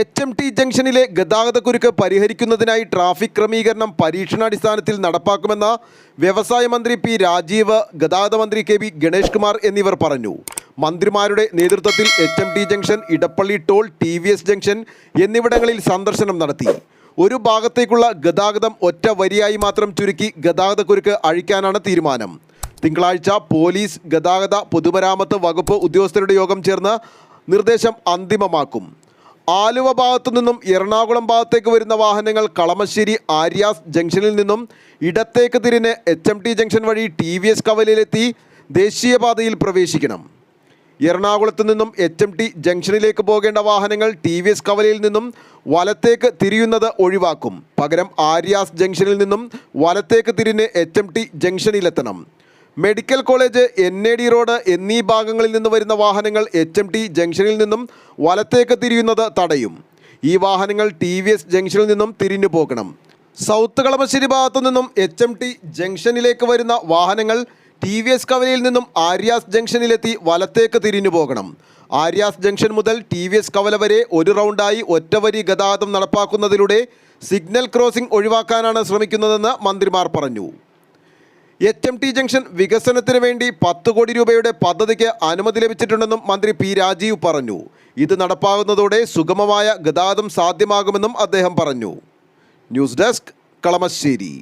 H M T ജംഗ്ഷനിലെ ഗതാഗതക്കുരുക്ക് പരിഹരിക്കുന്നതിനായി ട്രാഫിക് ക്രമീകരണം പരീക്ഷണാടിസ്ഥാനത്തിൽ നടപ്പാക്കുമെന്ന് വ്യവസായ മന്ത്രി പി രാജീവ് ഗതാഗത മന്ത്രി കെ വി ഗണേഷ് കുമാർ എന്നിവർ പറഞ്ഞു. മന്ത്രിമാരുടെ നേതൃത്വത്തിൽ H M T junction Edappally toll T V S junction എന്നിവിടങ്ങളിൽ സന്ദർശനം നടത്തി. ഒരു ഭാഗത്തേക്കുള്ള ഗതാഗതം ഒറ്റ വരിയായി മാത്രം ചുരുക്കി ഗതാഗതക്കുരുക്ക് അഴിക്കാനാണ് തീരുമാനം. തിങ്കളാഴ്ച പോലീസ് ഗതാഗത പൊതുമരാമത്ത് വകുപ്പ് ഉദ്യോഗസ്ഥരുടെ യോഗം ചേർന്ന് നിർദ്ദേശം അന്തിമമാക്കും. ആലുവ ഭാഗത്തു നിന്നും എറണാകുളം ഭാഗത്തേക്ക് വരുന്ന വാഹനങ്ങൾ കളമശ്ശേരി ആര്യാസ് ജംഗ്ഷനിൽ നിന്നും ഇടത്തേക്ക് തിരിഞ്ഞ് എച്ച് എം ടി ജംഗ്ഷൻ വഴി ടി വി എസ് കവലയിലെത്തി ദേശീയപാതയിൽ പ്രവേശിക്കണം. എറണാകുളത്ത് നിന്നും എച്ച് എം ടി ജംഗ്ഷനിലേക്ക് പോകേണ്ട വാഹനങ്ങൾ ടി വി എസ് കവലയിൽ നിന്നും വലത്തേക്ക് തിരിയുന്നത് ഒഴിവാക്കും. പകരം ആര്യാസ് ജംഗ്ഷനിൽ നിന്നും വലത്തേക്ക് തിരിഞ്ഞ് H M T ജംഗ്ഷനിലെത്തണം. Medical college N A D road എന്നീ ഭാഗങ്ങളിൽ നിന്ന് വരുന്ന വാഹനങ്ങൾ എച്ച് എം ടി ജംഗ്ഷനിൽ നിന്നും വലത്തേക്ക് തിരിയുന്നത് തടയും. ഈ വാഹനങ്ങൾ ടി വി എസ് ജംഗ്ഷനിൽ നിന്നും തിരിഞ്ഞു പോകണം. സൗത്ത് കളമശ്ശേരി ഭാഗത്തു നിന്നും എച്ച് എം ടി ജംഗ്ഷനിലേക്ക് വരുന്ന വാഹനങ്ങൾ ടി വി എസ് കവലയിൽ നിന്നും ആര്യാസ് ജംഗ്ഷനിലെത്തി വലത്തേക്ക് തിരിഞ്ഞു പോകണം. ആര്യാസ് ജംഗ്ഷൻ മുതൽ ടി വി എസ് കവല വരെ ഒരു റൗണ്ടായി ഒറ്റവരി ഗതാഗതം നടപ്പാക്കുന്നതിലൂടെ സിഗ്നൽ ക്രോസിംഗ് ഒഴിവാക്കാനാണ് ശ്രമിക്കുന്നതെന്ന് മന്ത്രിമാർ പറഞ്ഞു. എച്ച് എം ടി ജംഗ്ഷൻ വികസനത്തിന് വേണ്ടി പത്ത് കോടി രൂപയുടെ പദ്ധതിക്ക് അനുമതി ലഭിച്ചിട്ടുണ്ടെന്നും മന്ത്രി പി രാജീവ് പറഞ്ഞു. ഇത് നടപ്പാകുന്നതോടെ സുഗമമായ ഗതാഗതം സാധ്യമാകുമെന്നും അദ്ദേഹം പറഞ്ഞു. News desk Kalamassery.